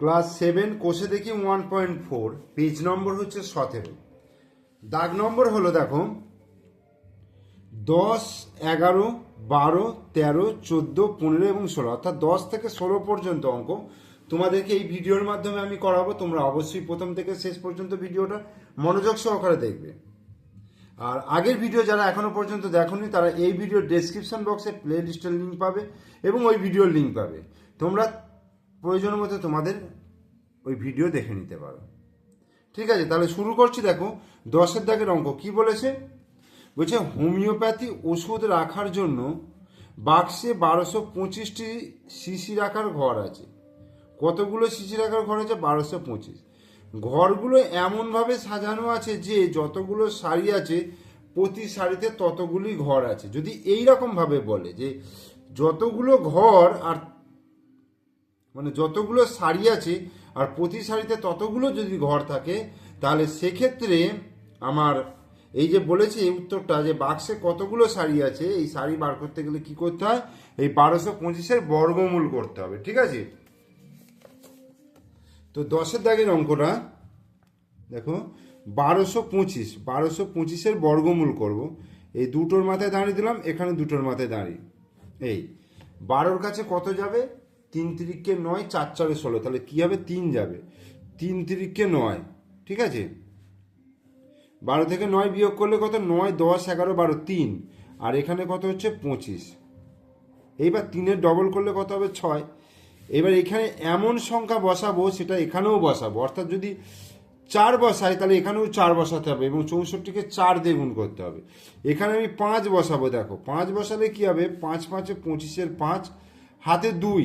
Class seven কোষে দেখি one point four, page number হচ্ছে সতেরো। দাগ নম্বর হলো দেখো, দশ, এগারো, বারো, তেরো, চোদ্দ, পনেরো এবং ষোলো। অর্থাৎ দশ থেকে ষোলো পর্যন্ত অঙ্ক। তোমাদেরকে এই ভিডিওর মাধ্যমে আমি করাবো, তোমরা অবশ্যই প্রথম থেকে শেষ পর্যন্ত ভিডিওটা মনোযোগ সহকারে দেখবে। আর আগের ভিডিও যারা এখনও পর্যন্ত দেখোনি, তারা এই ভিডিওর ডেসক্রিপশন বক্সে প্লে লিস্টের লিঙ্ক পাবে এবং ওই ভিডিওর লিঙ্ক পাবে। তোমরা প্রয়োজন মতো তোমাদের ওই ভিডিও দেখে নিতে পারো। ঠিক আছে, তাহলে শুরু করছি, দেখো, দশের দাগের অঙ্ক। কি বলেছে? বলছে, হোমিওপ্যাথি ওষুধ রাখার জন্য বাক্সে বারোশো পঁচিশটি শিশি রাখার ঘর আছে। কতগুলো শিশি রাখার ঘর আছে? বারোশো পঁচিশ। ঘরগুলো এমনভাবে সাজানো আছে যে যতগুলো শাড়ি আছে, প্রতি শাড়িতে ততগুলি ঘর আছে। যদি এই রকমভাবে বলে যে যতগুলো ঘর আর মানে যতগুলো শাড়ি আছে, আর প্রতি শাড়িতে ততগুলো যদি ঘর থাকে, তাহলে সেক্ষেত্রে আমার এই যে বলেছে, এই উত্তরটা যে বাক্সে কতগুলো শাড়ি আছে, এই শাড়ি বার করতে গেলে কি করতে হয়? এই বারোশো পঁচিশের বর্গমূল করতে হবে, ঠিক আছে? তো দশের দাগের অঙ্কটা, দেখো, বারোশো পঁচিশ, বারোশো পঁচিশের বর্গমূল করব। এই দুটোর মাথায় দাঁড়িয়ে দিলাম, এখানে দুটোর মাথায় দাঁড়িয়ে। এই, বারোর কাছে কত যাবে? তিন তিরিককে নয়, চার চারে ষোলো। তাহলে কী হবে? তিন যাবে। তিন তিরিককে নয়। ঠিক আছে? বারো থেকে নয় বিয়োগ করলে কত? নয়, দশ, এগারো, বারো, তিন। আর এখানে কত হচ্ছে? পঁচিশ। এইবার তিনের ডবল করলে কত হবে? ছয়। এবার এখানে এমন সংখ্যা বসাবো, সেটা এখানেও বসাবো। অর্থাৎ যদি চার বসাই, তাহলে এখানেও চার বসাতে হবে এবং চৌষট্টিকে চার দিয়ে গুণ করতে হবে। এখানে আমি পাঁচ বসাবো, দেখো। পাঁচ বসালে কি হবে? পাঁচ, পাঁচে পঁচিশের পাঁচ, হাতে দুই।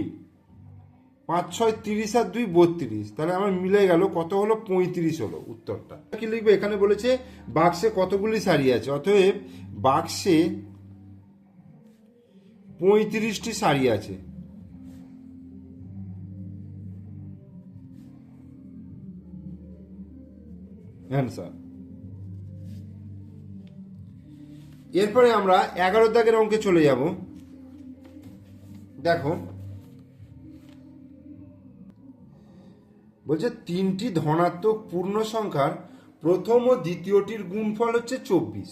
পাঁচ ছয় তিরিশ আর দুই বত্রিশ। তাহলে আমার মিলে গেল, কত হলো? পঁয়ত্রিশ হলো উত্তরটা। কি লিখবে? এখানে বলেছে, বাক্সে কতগুলি শাড়ি আছে? অতএব বাক্সে পঁয়ত্রিশটি শাড়ি আছে। এরপরে আমরা এগারো দাগের অঙ্কে চলে যাব। দেখো বলছে, তিনটি ধনাত্মক পূর্ণ সংখ্যার প্রথম ও দ্বিতীয়টির গুণফল হচ্ছে চব্বিশ,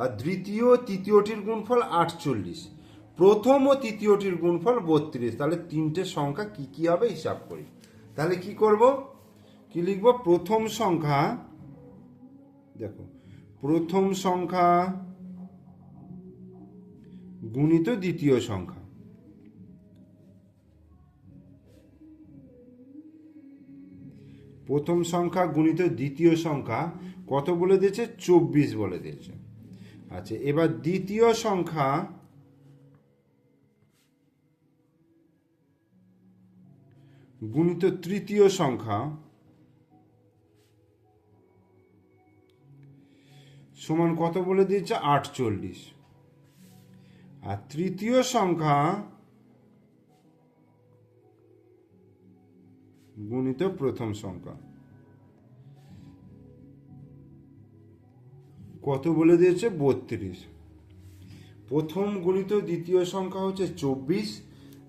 আর দ্বিতীয় ও তৃতীয়টির গুণফল আটচল্লিশ, প্রথম ও তৃতীয়টির গুণফল বত্রিশ। তাহলে তিনটে সংখ্যা কি কি হবে হিসাব করি। তাহলে কি করব? কি লিখব? প্রথম সংখ্যা, দেখো, প্রথম সংখ্যা গুণিত দ্বিতীয় সংখ্যা। প্রথম সংখ্যা গুণিত দ্বিতীয় সংখ্যা, কত বলে দিয়েছে? চব্বিশ বলে দিয়েছে। আচ্ছা এবার দ্বিতীয় সংখ্যা গুণিত তৃতীয় সংখ্যা, সমান কত বলে দিয়েছে? আটচল্লিশ। আর তৃতীয় সংখ্যা গুণিত প্রথম সংখ্যা। কত বলে দিয়েছে? বত্রিশ। প্রথম গুণিত দ্বিতীয় সংখ্যা হচ্ছে চব্বিশ,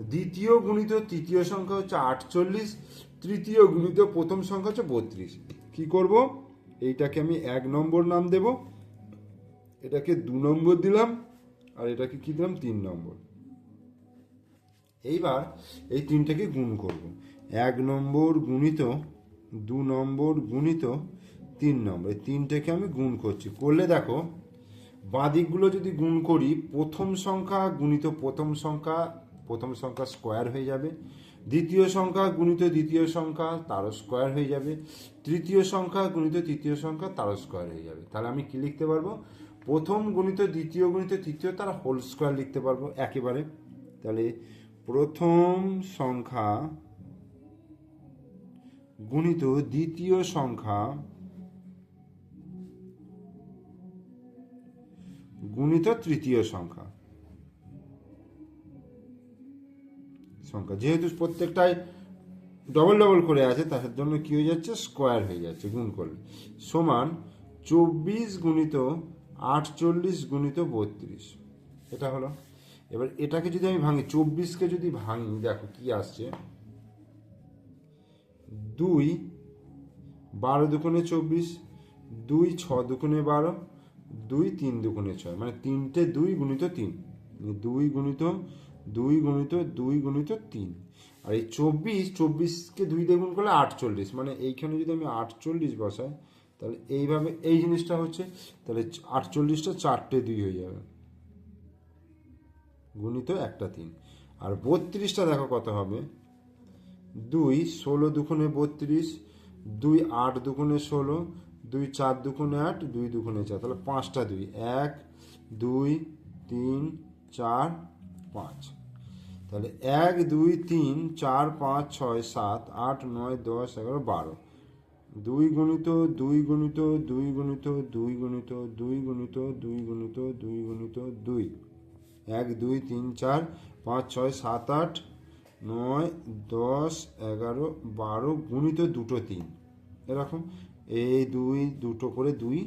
দ্বিতীয় গুণিত তৃতীয় সংখ্যা হচ্ছে আটচল্লিশ, তৃতীয় গুণিত প্রথম সংখ্যা হচ্ছে বত্রিশ। কি করব? এইটাকে আমি এক নম্বর নাম দেব, এটাকে দু নম্বর দিলাম, আর এটাকে কি দিলাম? তিন নম্বর। এইবার এই তিনটাকে গুণ করব। এক নম্বর গুণিত, দু নম্বর গুণিত, তিন নম্বর। এই তিনটাকে আমি গুণ করছি। করলে দেখো বাঁদিকগুলো যদি গুণ করি, প্রথম সংখ্যা গুণিত প্রথম সংখ্যা প্রথম সংখ্যা স্কোয়ার হয়ে যাবে। দ্বিতীয় সংখ্যা গুণিত দ্বিতীয় সংখ্যা, তারও স্কোয়ার হয়ে যাবে। তৃতীয় সংখ্যা গুণিত তৃতীয় সংখ্যা, তারও স্কোয়ার হয়ে যাবে। তাহলে আমি কি লিখতে পারব? প্রথম গুণিত দ্বিতীয় গুণিত তৃতীয়, তার হোল স্কোয়ার লিখতে পারব একেবারে। তাহলে প্রথম সংখ্যা গুণিত দ্বিতীয় সংখ্যা গুণিত তৃতীয় সংখ্যা। সংখ্যা যেহেতু প্রত্যেকটাই ডবল ডবল করে আছে, তার জন্য কি হয়ে যাচ্ছে? স্কোয়ার হয়ে যাচ্ছে, গুণ করলে। সমান চব্বিশ গুণিত আটচল্লিশ গুণিত বত্রিশ। এটা হলো। এবার এটাকে যদি আমি ভাঙি, চব্বিশকে যদি ভাঙি, দেখো কি আসছে। দুই বারো দুগুণে চব্বিশ, দুই ছ দুগুণে বারো, দুই তিন দুগুণে ছয় মানে তিনটে দুই গুণিত তিন মানে দুই গুণিত দুই গুণিত দুই গুণিত তিন। আর এই চব্বিশ, চব্বিশকে দুই দিয়ে গুণ করলে আটচল্লিশ মানে এইখানে যদি আমি আটচল্লিশ বসাই, তাহলে এইভাবে এই জিনিসটা হচ্ছে, তাহলে আটচল্লিশটা চারটে দুই হয়ে যাবে। গুণিত একটা তিন। আর বত্রিশটা দেখো কত হবে। দুই ষোলো দুখনে বত্রিশ, দুই আট দুগুণে ষোলো, দুই চার দুগুণে আট, দুই দুগুণে চার, তাহলে পাঁচটা দুই, এক, দুই, তিন, চার, পাঁচ। তাহলে এক, দুই, তিন, চার, পাঁচ, ছয়, সাত, আট, নয়, দশ, এগারো, বারো। দুই গুণিত দুই গুণিত দুই গুণিত দুই গুণিত দুই গুণিত দুই গুণিত দুই গুণিত, দুই। এক, দুই, তিন, চার, পাঁচ, ছয়, সাত, আট নয়, দশ, এগারো, বারো গুণিত দুটো তিন। এরকম এই দুই, দুটো করে দুই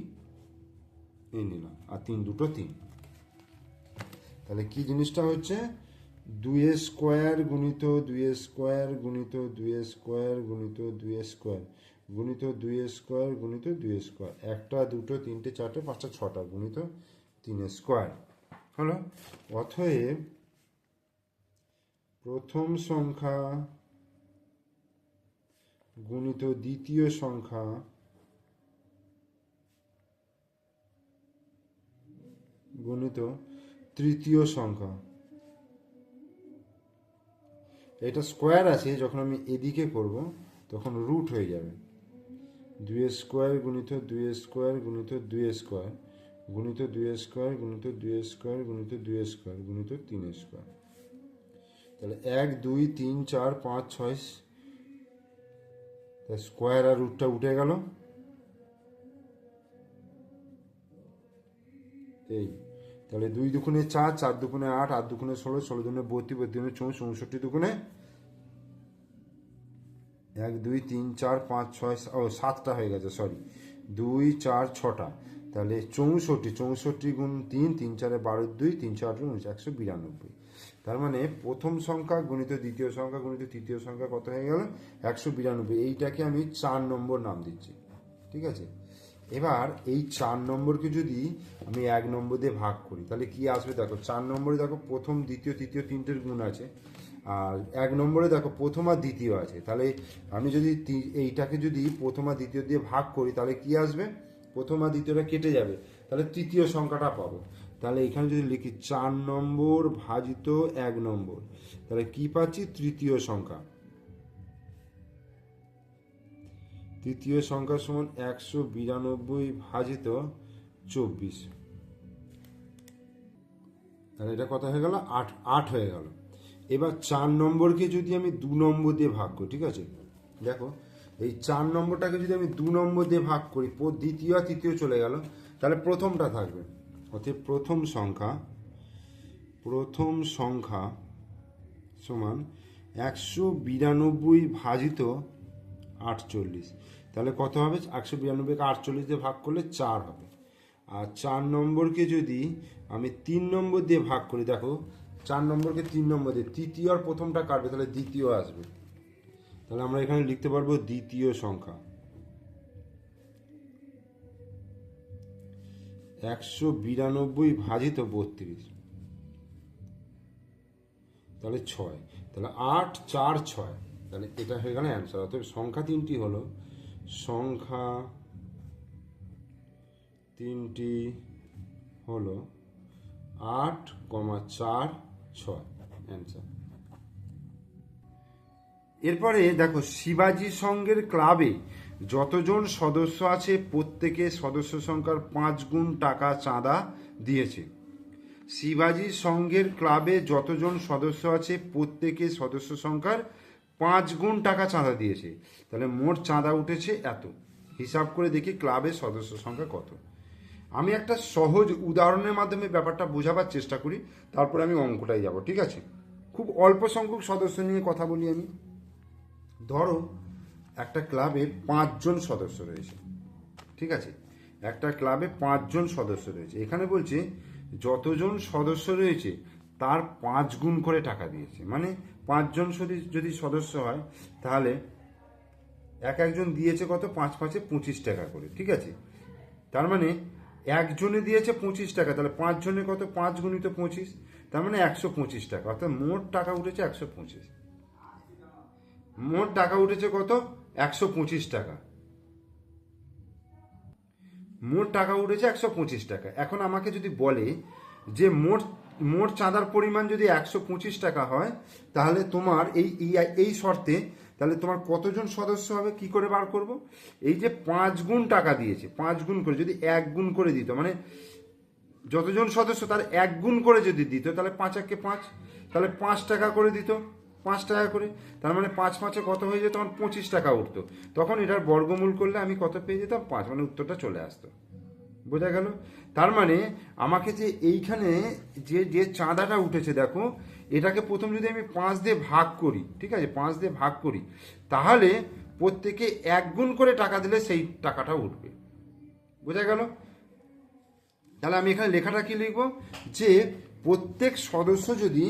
এই নিলাম, আর তিন দুটো তিন। তাহলে কি জিনিসটা হচ্ছে? দুই স্কোয়ার গুণিত দুই স্কোয়ার গুণিত দুই স্কোয়ার গুণিত দুই স্কোয়ার গুণিত দুই স্কোয়ার গুণিত দুই স্কোয়ার। একটা, দুটো, তিনটে, চারটে, পাঁচটা, ছটা গুণিত তিন স্কোয়ার। হলো? অতএব প্রথম সংখ্যা গুণিত দ্বিতীয় সংখ্যা গুণিত তৃতীয় সংখ্যা। এটা স্কোয়ার আছে, যখন আমি এদিকে করব, তখন রুট হয়ে যাবে। দুই স্কোয়ার গুণিত দুই স্কোয়ার গুণিত দুই স্কোয়ার গুণিত দুই স্কোয়ার গুণিত দুই স্কোয়ার গুণিত দুই স্কোয়ার গুণিত তিন স্কোয়ার তাহলে এক, দুই, তিন, চার, পাঁচ, ছয় স্কোয়ার আর রুটটা উঠে গেল। এই, তাহলে দুই দুগুণে চার চার দুগুণে আট আট দুগুণে ষোলো ষোলো দুগুণে বত্রিশ দুগুণে চৌ চৌষট্টি দুগুণে এক, দুই, তিন, চার, পাঁচ, ছয় ও, সাতটা হয়ে গেছে সরি দুই, চার, ছটা। তাহলে চৌষট্টি চৌষট্টি গুণ তিন তিন, চারে বারো, দুই, তিন, চার উনিশ একশো বিরানব্বই। তার মানে প্রথম সংখ্যা গুণিত দ্বিতীয় সংখ্যা গুণিত তৃতীয় সংখ্যা কত হয়ে গেল? একশো বিরানব্বই। এইটাকে আমি চার নম্বর নাম দিচ্ছি। ঠিক আছে? এবার এই চার নম্বরকে যদি আমি এক নম্বর দিয়ে ভাগ করি, তাহলে কি আসবে? দেখো, চার নম্বরে দেখো প্রথম, দ্বিতীয়, তৃতীয় তিনটের গুণ আছে। আর এক নম্বরে দেখো প্রথম আর দ্বিতীয় আছে। তাহলে আমি যদি এইটাকে যদি প্রথম আর দ্বিতীয় দিয়ে ভাগ করি, তাহলে কি আসবে? প্রথম আর দ্বিতীয়টা কেটে যাবে। তাহলে তৃতীয় সংখ্যাটা পাবো। তাহলে এখানে যদি লিখি চার নম্বর ভাজিত এক নম্বর, তাহলে কি পাচ্ছি? তৃতীয় সংখ্যা। তৃতীয় সংখ্যা সমান একশো বিরানব্বই ভাজিত চব্বিশ। তাহলে এটা কথা হয়ে গেল? আট আট হয়ে গেল। এবার চার নম্বরকে যদি আমি দু নম্বর দিয়ে ভাগ করি, ঠিক আছে? দেখো, এই চার নম্বরটাকে যদি আমি দু নম্বর দিয়ে ভাগ করি দ্বিতীয় আর তৃতীয় চলে গেল, তাহলে প্রথমটা থাকবে। অর্থাৎ প্রথম সংখ্যা প্রথম সংখ্যা সমান একশো বিরানব্বই ভাজিত আটচল্লিশ। তাহলে কত হবে? একশো বিরানব্বইকে আটচল্লিশ দিয়ে ভাগ করলে চার হবে। আর চার নম্বরকে যদি আমি তিন নম্বর দিয়ে ভাগ করি, দেখো, চার নম্বরকে তিন নম্বর দিয়ে, তৃতীয় আর প্রথমটা কাটবে, তাহলে দ্বিতীয় আসবে। তাহলে আমরা এখানে লিখতে পারব দ্বিতীয় সংখ্যা। একশো বিরানব্বই ভাজিত বত্রিশ। তাহলে ছয়। তাহলে আট, চার, ছয়। তাহলে এটা হয়ে গেল অ্যান্সার অতএব সংখ্যা তিনটি হলো, সংখ্যা তিনটি হলো আট, কমা চার, ছয়। অ্যান্সার এরপরে দেখো, শিবাজি সংঘের ক্লাবে যতজন সদস্য আছে, প্রত্যেকে সদস্য সংখ্যার পাঁচ গুণ টাকা চাঁদা দিয়েছে। শিবাজি সংঘের ক্লাবে যতজন সদস্য আছে, প্রত্যেকে সদস্য সংখ্যার পাঁচ গুণ টাকা চাঁদা দিয়েছে। তাহলে মোট চাঁদা উঠেছে এত। হিসাব করে দেখি ক্লাবের সদস্য সংখ্যা কত। আমি একটা সহজ উদাহরণের মাধ্যমে ব্যাপারটা বোঝাবার চেষ্টা করি, তারপরে আমি অঙ্কটায় যাব, ঠিক আছে? খুব অল্প সংখ্যক সদস্য নিয়ে কথা বলি আমি। ধরো একটা ক্লাবে পাঁচজন সদস্য রয়েছে। ঠিক আছে? একটা ক্লাবে পাঁচজন সদস্য রয়েছে। এখানে বলছে, যতজন সদস্য রয়েছে, তার পাঁচ গুণ করে টাকা দিয়েছে। মানে পাঁচজন যদি সদস্য হয়, তাহলে এক একজন দিয়েছে কত? পাঁচ পাঁচে পঁচিশ টাকা করে। ঠিক আছে? তার মানে একজনে দিয়েছে পঁচিশ টাকা, তাহলে পাঁচ জনে কত? পাঁচ গুণিত পঁচিশ। তার মানে একশো পঁচিশ টাকা। অর্থাৎ মোট টাকা উঠেছে একশো পঁচিশ। মোট টাকা উঠেছে কত? একশো পঁচিশ টাকা। মোট টাকা উঠেছে একশো পঁচিশ টাকা। এখন আমাকে যদি বলে যে মোট মোট চাঁদার পরিমাণ যদি একশো পঁচিশ টাকা হয়, তাহলে তোমার এই, এই- শর্তে তাহলে তোমার কতজন সদস্য হবে, কি করে বার করব? এই যে পাঁচ গুণ টাকা দিয়েছে, পাঁচ গুণ করে, যদি এক গুণ করে দিত মানে যতজন সদস্য তার এক গুণ করে যদি দিত, তাহলে পাঁচ একে পাঁচ, তাহলে পাঁচ টাকা করে দিত। পাঁচ টাকা করে, তার মানে পাঁচ পাঁচে কত হয়ে যেত? তখন পঁচিশ টাকা উঠতো। তখন এটার বর্গমূল করলে আমি কত পেয়ে যেতাম? পাঁচ মানে উত্তরটা চলে আসতো। বোঝা গেল? তার মানে আমাকে যে এইখানে যে যে চাঁদাটা উঠেছে, দেখো, এটাকে প্রথম যদি আমি পাঁচ দিয়ে ভাগ করি, ঠিক আছে, পাঁচ দিয়ে ভাগ করি, তাহলে প্রত্যেকে এক গুণ করে টাকা দিলে সেই টাকাটা উঠবে। বোঝা গেল? তাহলে আমি এখানে লেখাটা কি লিখব? যে প্রত্যেক সদস্য যদি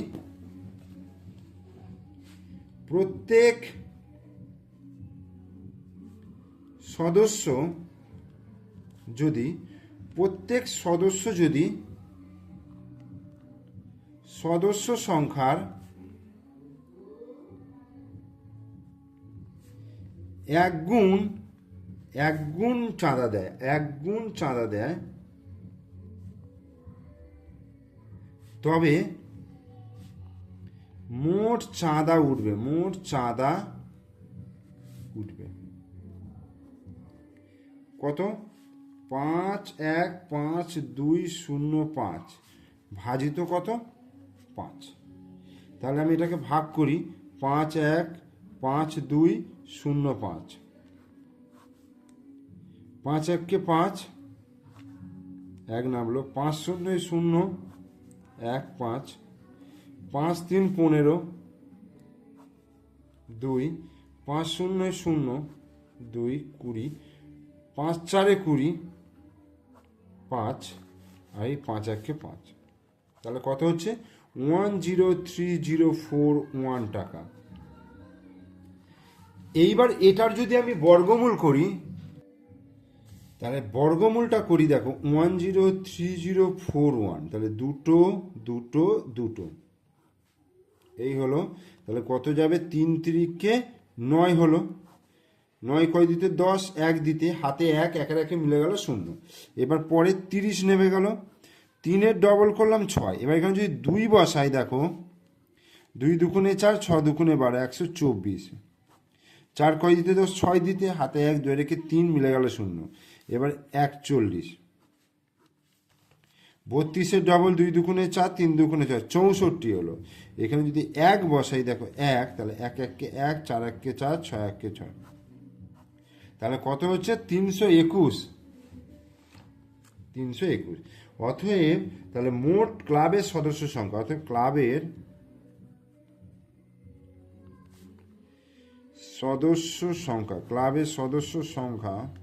প্রত্যেক সদস্য যদি, প্রত্যেক সদস্য যদি সদস্য সংখ্যার এক গুণ এক গুণ চাঁদা দেয়, এক গুণ চাঁদা দেয়, তবে মোট চাঁদা উঠবে, মোট চাঁদা উঠবে। কত? পাঁচ এক পাঁচ দুই শূন্য পাঁচ। ভাজিত কত? পাঁচ। তাহলে আমি এটাকে ভাগ করি, পাঁচ এক পাঁচ দুই শূন্য পাঁচ। পাঁচ এককে পাঁচ, এক নামলো, পাঁচ শূন্য শূন্য, এক পাঁচ পাঁচ তিন পনেরো, দুই, পাঁচ শূন্য শূন্য, দুই কুড়ি, পাঁচ চারে কুড়ি, পাঁচ, আর এই পাঁচ একে পাঁচ। তাহলে কত হচ্ছে? One zero three zero four one টাকা। এইবার এটার যদি আমি বর্গমূল করি, তাহলে বর্গমূলটা করি দেখো, one zero three zero four one, তাহলে দুটো দুটো দুটো। এই হলো, তাহলে কত যাবে? তিন তিরিককে নয় হলো। নয় কয় দিতে? দশ। এক দিতে। হাতে এক, একের একে মিলে গেল শূন্য। এবার পরে তিরিশ নেমে গেল। তিনের ডবল করলাম ছয়। এবার এখানে যদি দুই বসাই, দেখো, দুই দুগুণে চার, ছ দুগুণে বারো, একশো চব্বিশ। চার কয় দিতে? দশ। ছয় দিতে। হাতে এক, দুই রেখে তিন মিলে গেল শূন্য। এবার একচল্লিশ বত্রিশের ডবল দুই দুগুণে চার, তিন দুগুণে চার, চৌষট্টি হলো। এখানে যদি এক বসাই, দেখো, এক, তাহলে এক এককে এক, চার এককে চার, ছয় এককে ছয়। তাহলে কত হচ্ছে? তিনশো একুশ। তিনশো একুশ। অতএব, তাহলে মোট ক্লাবের সদস্য সংখ্যা অর্থাৎ ক্লাবের সদস্য সংখ্যা, ক্লাবের সদস্য সংখ্যা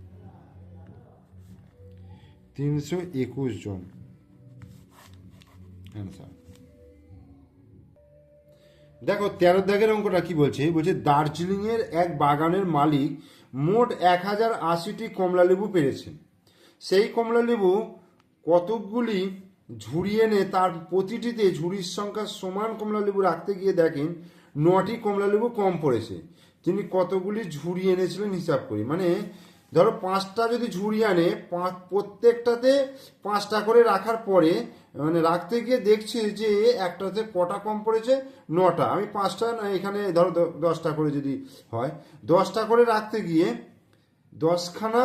তিনশো একুশ জন। অ্যান্সার দেখো, তেরো দাগের অঙ্কটা কি বলছে? বলছে, দার্জিলিংয়ের এক বাগানের মালিক মোট এক হাজার আশিটি কমলালেবু পেরেছেন সেই কমলালেবু কতকগুলি ঝুড়ি এনে তার প্রতিটিতে ঝুড়ির সংখ্যা সমান কমলালেবু রাখতে গিয়ে দেখেন, নটি কমলালেবু কম পড়েছে। তিনি কতগুলি ঝুড়ি এনেছিলেন হিসাব করি। মানে ধরো পাঁচটা যদি ঝুড়ি আনে প্রত্যেকটাতে পাঁচটা করে রাখার পরে মানে রাখতে গিয়ে দেখছি যে একটাতে কটা কম পড়েছে? নটা। আমি পাঁচটা না, এখানে ধরো দশটা করে যদি হয়। দশটা করে রাখতে গিয়ে দশখানা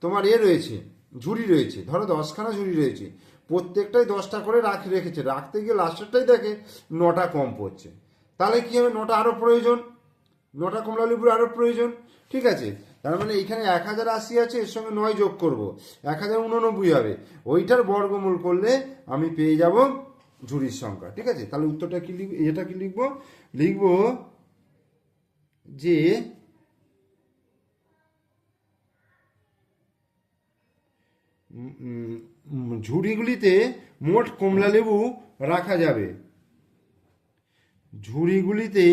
তোমার এ রয়েছে, ঝুড়ি রয়েছে। ধরো দশখানা ঝুড়ি রয়েছে। প্রত্যেকটাই দশটা করে রাখ, রেখেছে। রাখতে গিয়ে লাস্টেরটাই দেখে নটা কম পড়ছে। তাহলে কি হবে? নটা আরও প্রয়োজন। নটা কমলা লেবুর আরও প্রয়োজন। ঠিক আছে? তার মানে এইখানে এক হাজার আশি আছে, এর সঙ্গে নয় যোগ করব। এক হাজার উননব্বই হবে। ওইটার বর্গমূল করলে আমি পেয়ে যাব ঝুড়ির সংখ্যা, ঠিক আছে? তাহলে উত্তরটা কি লিখব এটা কি লিখব? লিখব যে ঝুড়িগুলিতে মোট কমলা লেবু রাখা যাবে। ঝুড়িগুলিতে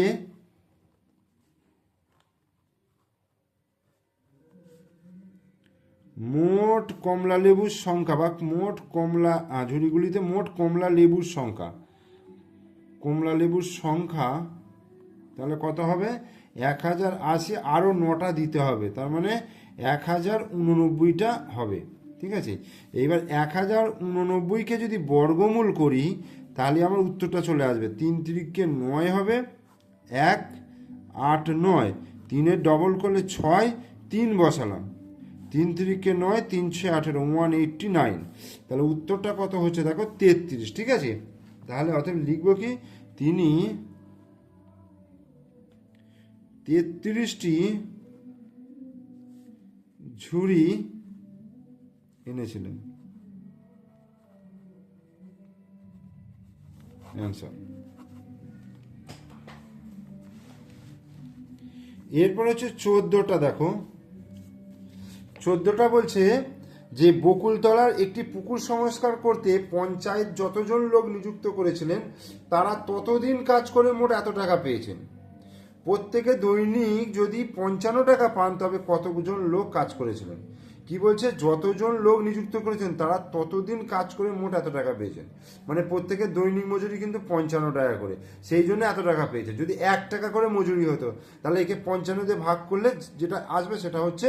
মোট কমলা লেবুর সংখ্যা, বা মোট কমলা ঝুড়িগুলিতে মোট কমলা লেবুর সংখ্যা। কমলা লেবুর সংখ্যা, তাহলে কত হবে? এক হাজার আশি আরও নটা দিতে হবে। তার মানে এক হাজার উননব্বইটা হবে। ঠিক আছে? এইবার এক হাজার উননব্বইকে যদি বর্গমূল করি, তাহলে আমার উত্তরটা চলে আসবে। তিন তিরিককে নয় হবে, এক, আট, নয়। তিনের ডবল করলে ছয়, তিন বসালাম। তিন তিরিককে নয়, তিনশো আঠেরো ওয়ান এইটটি নাইন তাহলে উত্তরটা কত হচ্ছে? দেখো, তেত্রিশ, ঠিক আছে? তাহলে অতএব লিখব কি? তিনি তেত্রিশটি ঝুড়ি এনেছিলেন। অ্যান্সার এরপর হচ্ছে চোদ্দটা, দেখো। চোদ্দটা বলছে যে বকুলতলার একটি পুকুর সংস্কার করতে পঞ্চায়েত যতজন লোক নিযুক্ত করেছিলেন, তারা ততদিন কাজ করে মোট এত টাকা পেয়েছেন। প্রত্যেকে দৈনিক যদি পঞ্চান্ন টাকা পান, তবে কতজন লোক কাজ করেছিলেন? কি বলছে? যতজন লোক নিযুক্ত করেছেন, তারা ততদিন কাজ করে মোট এত টাকা পেয়েছেন। মানে প্রত্যেকে দৈনিক মজুরি কিন্তু পঞ্চান্ন টাকা করে। সেই জন্য এত টাকা পেয়েছে। যদি এক টাকা করে মজুরি হতো, তাহলে একে পঞ্চান্ন দিয়ে ভাগ করলে যেটা আসবে সেটা হচ্ছে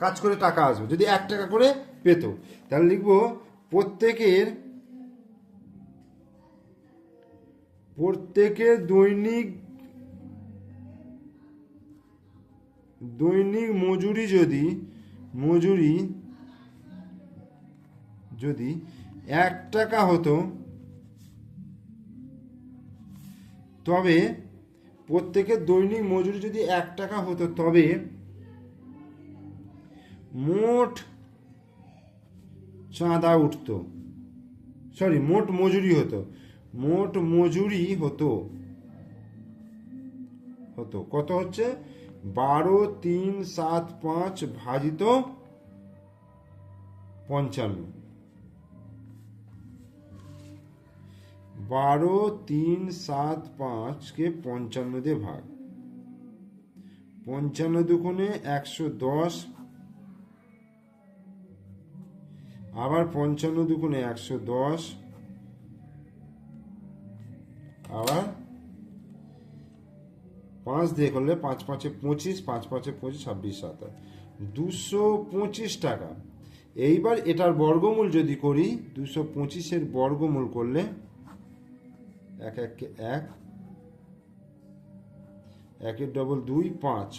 কাজ করে টাকা আসবে, যদি এক টাকা করে পেত। তাহলে লিখব, প্রত্যেকের প্রত্যেকের দৈনিক দৈনিক মজুরি যদি মজুরি যদি এক টাকা হতো, তবে প্রত্যেকের দৈনিক মজুরি যদি এক টাকা হতো, তবে মোট চাঁদা উঠতো। সরি মোট মজুরি হতো। মোট মজুরি হতো। হতো। কত হচ্ছে? বারো, তিন, সাত, পাঁচ ভাজিত পঞ্চান্ন। বারো, তিন, সাত, পাঁচকে পঞ্চান্ন দিয়ে ভাগ। পঞ্চান্ন দুগুণে একশো দশ আবার পঞ্চান্ন দুগুণে একশো দশ। আবার পাঁচ দিয়ে করলে পাঁচ পাঁচে পঁচিশ, পাঁচ পাঁচে পঁচিশ, ছাব্বিশ, সাতাশ। দুশো পঁচিশ টাকা। এইবার এটার বর্গমূল যদি করি, দুশো পঁচিশের বর্গমূল করলে এক এককে এক, একের ডবল দুই, পাঁচ।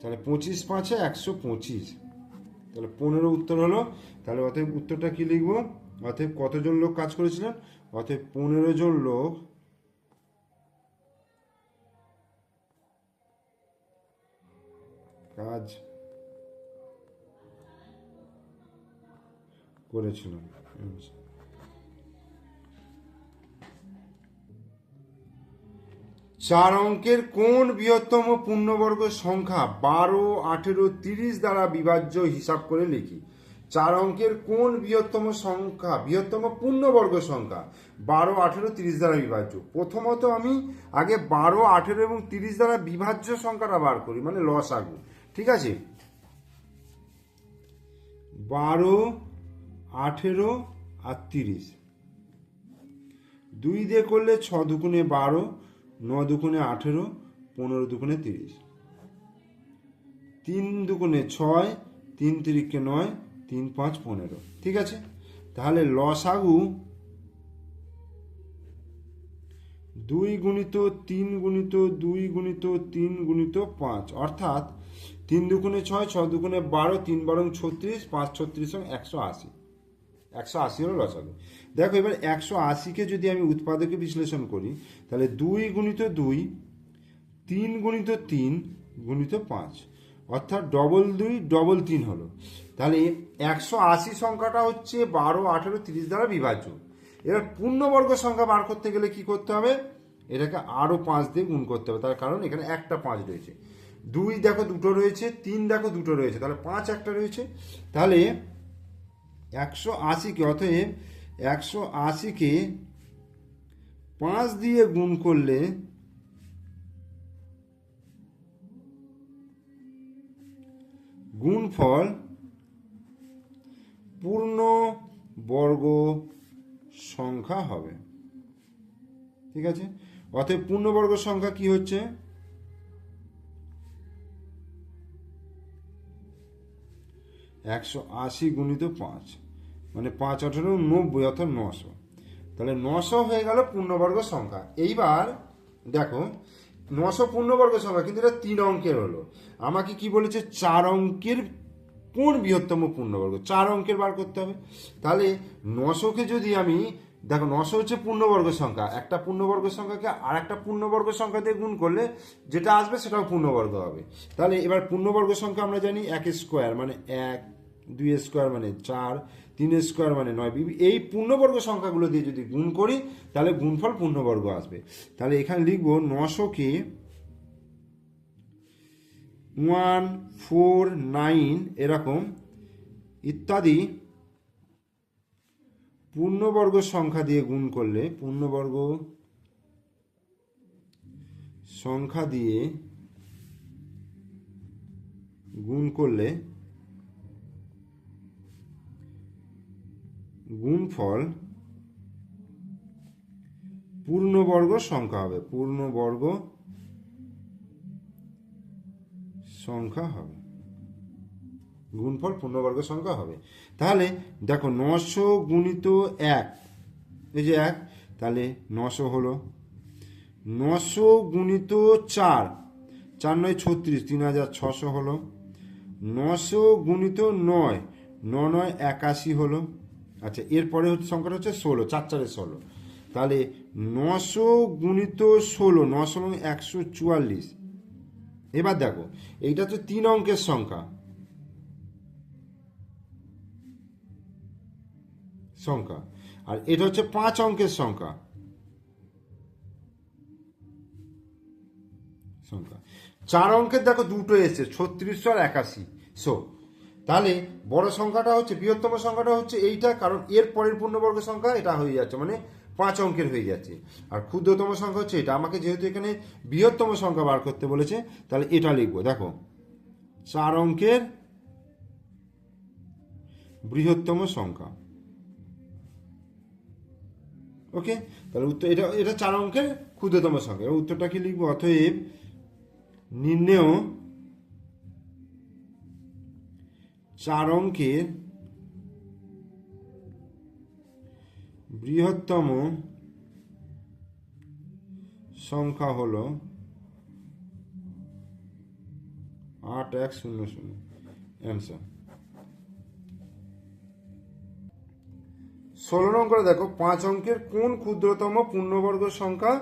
তাহলে পঁচিশ পাঁচে একশো পঁচিশ। তাহলে পনেরো উত্তর হলো, তাহলে অতএব উত্তরটা কি লিখব? অতএব কতজন লোক কাজ করেছিলেন? অতএব পনেরো জন লোক কাজ করেছিলেন। চার অঙ্কের কোন বৃহত্তম পূর্ণবর্গ সংখ্যা বারো, আঠেরো, তিরিশ দ্বারা বিভাজ্য হিসাব করে লিখি? চার অঙ্কের কোন বৃহত্তম সংখ্যা, বৃহত্তম পূর্ণবর্গ সংখ্যা বারো, আঠেরো, তিরিশ দ্বারা বিভাজ্য? প্রথমত আমি আগে বারো, আঠেরো এবং তিরিশ দ্বারা বিভাজ্য সংখ্যাটা বার করি মানে লস আগু ঠিক আছে? বারো, আঠেরো আর তিরিশ। দুই দিয়ে করলে ছ দুগুণে বারো ন দুগুণে আঠেরো, পনেরো দুগুণে তিরিশ। তিন দুগুণে ছয়, তিন তিরিখকে নয়, তিন পাঁচ পনেরো। ঠিক আছে? তাহলে লসাগু দুই গুণিত তিন গুণিত দুই গুণিত তিন গুণিত পাঁচ। অর্থাৎ তিন দুগুণে ছয় ছ দুগুণে বারো, তিন বারং ছত্রিশ, পাঁচ ছত্রিশ একশো আশি। একশো আশি হলো লসাগু দেখো এবার একশো আশিকে যদি আমি উৎপাদকে বিশ্লেষণ করি, তাহলে দুই গুণিত দুই, তিন গুণিত তিন, গুণিত পাঁচ, অর্থাৎ ডবল দুই ডবল তিন হলো। তাহলে একশো আশি সংখ্যাটা হচ্ছে বারো, আঠেরো, তিরিশ দ্বারা বিভাজ্য। এবার পূর্ণবর্গ সংখ্যা বার করতে গেলে কি করতে হবে? এটাকে আরও পাঁচ দিয়ে গুণ করতে হবে, তার কারণ এখানে একটা পাঁচ রয়েছে। দুই দেখো দুটো রয়েছে, তিন দেখো দুটো রয়েছে, তাহলে পাঁচ একটা রয়েছে। তাহলে একশো আশিকে, অতএব একশো আশিকে পাঁচ দিয়ে গুণ করলে গুণফল পূর্ণ বর্গ সংখ্যা হবে। ঠিক আছে? অতএব পূর্ণবর্গ সংখ্যা কি হচ্ছে? একশো আশি গুণিত পাঁচ। মানে পাঁচ, আঠারো, নব্বই অর্থাৎ নশো। তাহলে নশো হয়ে গেল পূর্ণবর্গ সংখ্যা। এইবার দেখো, নশো পূর্ণবর্গ সংখ্যা, কিন্তু এটা তিন অঙ্কের হলো। আমাকে কি বলেছে? চার অঙ্কের কোন বৃহত্তম পূর্ণবর্গ? চার অঙ্কের বার করতে হবে। তাহলে নশোকে যদি আমি, দেখো, নশো হচ্ছে পূর্ণবর্গ সংখ্যা। একটা পূর্ণবর্গ সংখ্যাকে আর একটা পূর্ণবর্গ সংখ্যা দিয়ে গুণ করলে যেটা আসবে সেটাও পূর্ণবর্গ হবে। তাহলে এবার পূর্ণবর্গ সংখ্যা আমরা জানি এক স্কোয়ার মানে এক, দুই স্কোয়ার মানে চার তিন স্কোয়ার মানে নয়। এই পূর্ণবর্গ সংখ্যাগুলো দিয়ে যদি গুণ করি, তাহলে গুণফল পূর্ণবর্গ আসবে। তাহলে এখানে লিখব নশোকে ওয়ান, ফোর, নাইন এরকম ইত্যাদি পূর্ণবর্গ সংখ্যা দিয়ে গুণ করলে, পূর্ণবর্গ সংখ্যা দিয়ে গুণ করলে গুণফল পূর্ণবর্গ সংখ্যা হবে। পূর্ণবর্গ সংখ্যা হবে। গুণফল পূর্ণবর্গ সংখ্যা হবে। তাহলে দেখো নশো গুণিত এক, এই যে এক, তাহলে নশো হলো নশো গুণিত চার চার নয় ছত্রিশ, তিন হাজার ছশো হলো। নশো গুণিত নয়, ন নয় একাশি হলো। আচ্ছা এরপরে হচ্ছে সংখ্যাটা হচ্ছে ষোলো, চার চারে ষোলো। তাহলে নশো গুণিত ষোলো, নশো একশো চুয়াল্লিশ। এবার দেখো, এইটা তো তিন অঙ্কের সংখ্যা। সংখ্যা। আর এটা হচ্ছে পাঁচ অঙ্কের সংখ্যা। সংখ্যা। চার অঙ্কের দেখো দুটো এসছে, ছত্রিশশো আর একাশি। শো তাহলে বড় সংখ্যাটা হচ্ছে, বৃহত্তম সংখ্যাটা হচ্ছে এইটা, কারণ এর পরের পূর্ণবর্গ সংখ্যা এটা হয়ে যাচ্ছে মানে পাঁচ অঙ্কের হয়ে যাচ্ছে। আর ক্ষুদ্রতম সংখ্যা হচ্ছে এটা, আমাকে যেহেতু এখানে বৃহত্তম সংখ্যা বার করতে বলেছে, তাহলে এটা লিখব, দেখো। চার অঙ্কের বৃহত্তম সংখ্যা। ওকে? তাহলে উত্তর, এটা এটা চার অঙ্কের ক্ষুদ্রতম সংখ্যা। উত্তরটা কি লিখব? অতএব নির্ণেয় চার অঙ্কের বৃহত্তম সংখ্যা হলো আট এক শূন্য শূন্য। অ্যান্সার ষোলো নম্বরে দেখো, পাঁচ অঙ্কের কোন ক্ষুদ্রতম পূর্ণবর্গ সংখ্যা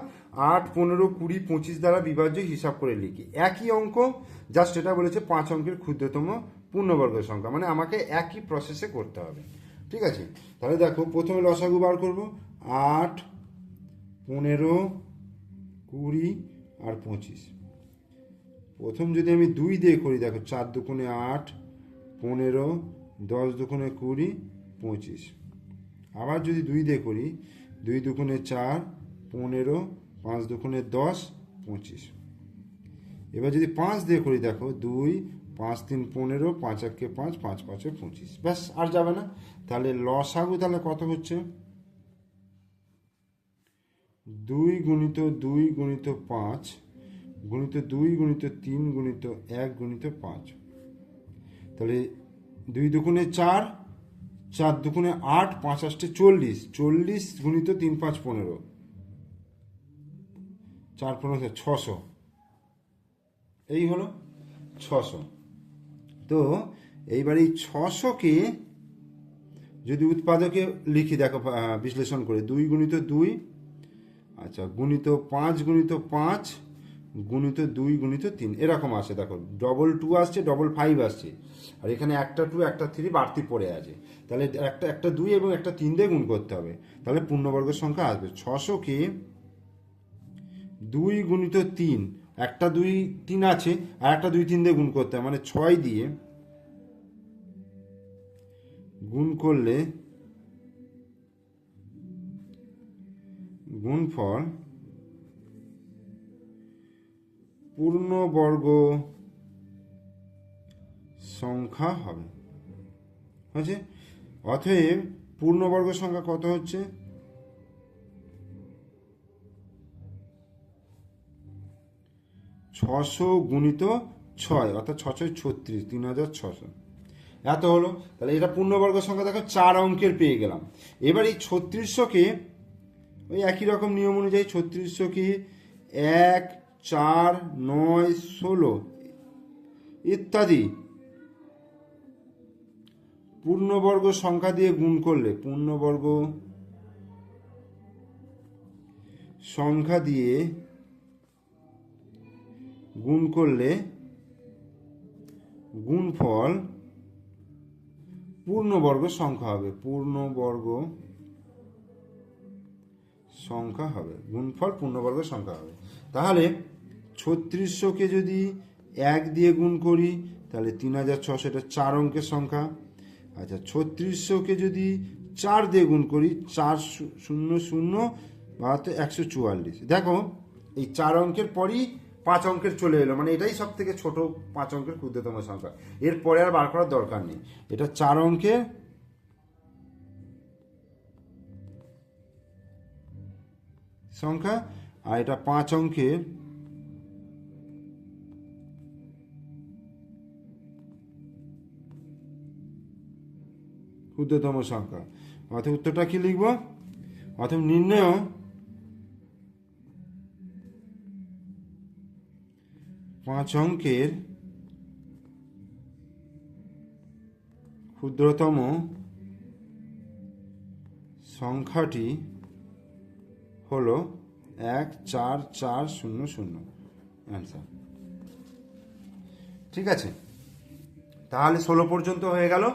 আট, পনেরো, কুড়ি, পঁচিশ দ্বারা বিভাজ্য হিসাব করে লিখি। একই অঙ্ক জাস্ট এটা বলেছে পাঁচ অঙ্কের ক্ষুদ্রতম পূর্ণবর্গ সংখ্যা মানে আমাকে একই প্রসেসে করতে হবে। ঠিক আছে? তাহলে দেখো, প্রথমে লসাগু বার করব। আট, পনেরো, কুড়ি আর পঁচিশ। প্রথম যদি আমি দুই দিয়ে করি, দেখো, চার দুগুণে আট, পনেরো, দশ দুগুণে কুড়ি, পঁচিশ। আবার যদি দুই দিয়ে করি, দুই দুগুণে চার, পনেরো, পাঁচ দুগুণে দশ, পঁচিশ। এবার যদি পাঁচ দিয়ে করি, দেখো, দুই পাঁচ তিন পনেরো, পাঁচ একে পাঁচ পাঁচ পাঁচে পঁচিশ। ব্যাস, আর যাবে না। তাহলে লসাগু তাহলে কত হচ্ছে? দুই গুণিত দুই গুণিত পাঁচ গুণিত দুই গুণিত তিন গুণিত এক গুণিত পাঁচ। তাহলে দুই দুগুণে চার চার দুগুণে আট, পাঁচ আষ্টে চল্লিশ। চল্লিশ গুণিত তিন, পাঁচ, পনেরো। চার, পনেরো, ছশো। এই হলো ছশো। তো এইবার এই ছশোকে যদি উৎপাদকে লিখি, দেখো বিশ্লেষণ করে, দুই গুণিত দুই আচ্ছা গুণিত পাঁচ গুণিত পাঁচ, গুণিত দুই গুণিত তিন, এরকম আসে, দেখো ডবল টু আসছে ডবল ফাইভ আসছে, আর এখানে একটা টু একটা থ্রি বাড়তি পড়ে আছে, তাহলে একটা একটা দুই এবং একটা তিন দিয়ে গুণ করতে হবে, তাহলে পূর্ণবর্গের সংখ্যা আসবে ছশোকে দুই গুণিত তিন একটা দুই তিন আছে, আর একটা দুই তিন দিয়ে গুণ করতে হবে মানে ছয় দিয়ে গুণ করলে গুণফল পূর্ণবর্গ সংখ্যা হবে। হয়েছে? অতএব পূর্ণবর্গ সংখ্যা কত হচ্ছে? ছশো গুণিত ছয়, অর্থাৎ ছশো ছত্রিশ, তিন হাজার ছশো। এত হলো। তাহলে এটা পূর্ণবর্গ সংখ্যা দেখো, চার অঙ্কের পেয়ে গেলাম। এবার এই ছত্রিশশোকে ওই একই রকম নিয়ম অনুযায়ী ছত্রিশশোকে এক, চার, নয়, ষোলো ইত্যাদি পূর্ণবর্গ সংখ্যা দিয়ে গুণ করলে, পূর্ণবর্গ সংখ্যা দিয়ে গুণ করলে গুণফল পূর্ণবর্গ সংখ্যা হবে। পূর্ণবর্গ সংখ্যা হবে। গুণফল পূর্ণবর্গ সংখ্যা হবে। তাহলে ছত্রিশশোকে যদি এক দিয়ে গুণ করি, তাহলে তিন হাজার ছশো, এটা চার অঙ্কের সংখ্যা। আচ্ছা ছত্রিশশোকে যদি চার দিয়ে গুণ করি, চার শূন্য শূন্য বাহাত্তর একশো চুয়াল্লিশ। দেখো, এই চার অঙ্কের পরই পাঁচ অঙ্কের চলে এলো। মানে এটাই সব থেকে ছোট পাঁচ অঙ্কের ক্ষুদ্রতম সংখ্যা। এরপরে আর বার করার দরকার নেই। এটা চার অঙ্কের সংখ্যা, আর এটা পাঁচ অঙ্কের ক্ষুদ্রতম সংখ্যা। অর্থাৎ উত্তরটা কি লিখব? অর্থাৎ নির্ণয় পাঁচ অঙ্কের ক্ষুদ্রতম সংখ্যাটি হলো এক, চার চার, শূন্য শূন্য। অ্যান্সার ঠিক আছে? তাহলে ষোলো পর্যন্ত হয়ে গেল।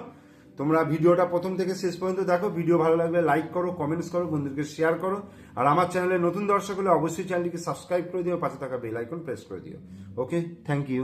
তোমরা ভিডিওটা প্রথম থেকে শেষ পর্যন্ত দেখো। ভিডিও ভালো লাগলে লাইক করো কমেন্টস করো, বন্ধুদেরকে শেয়ার করো। আর আমার চ্যানেলে নতুন দর্শক হলে অবশ্যই চ্যানেলটিকে সাবস্ক্রাইব করে দিও, পাশে থাকা বেল আইকন প্রেস করে দিও। Okay thank you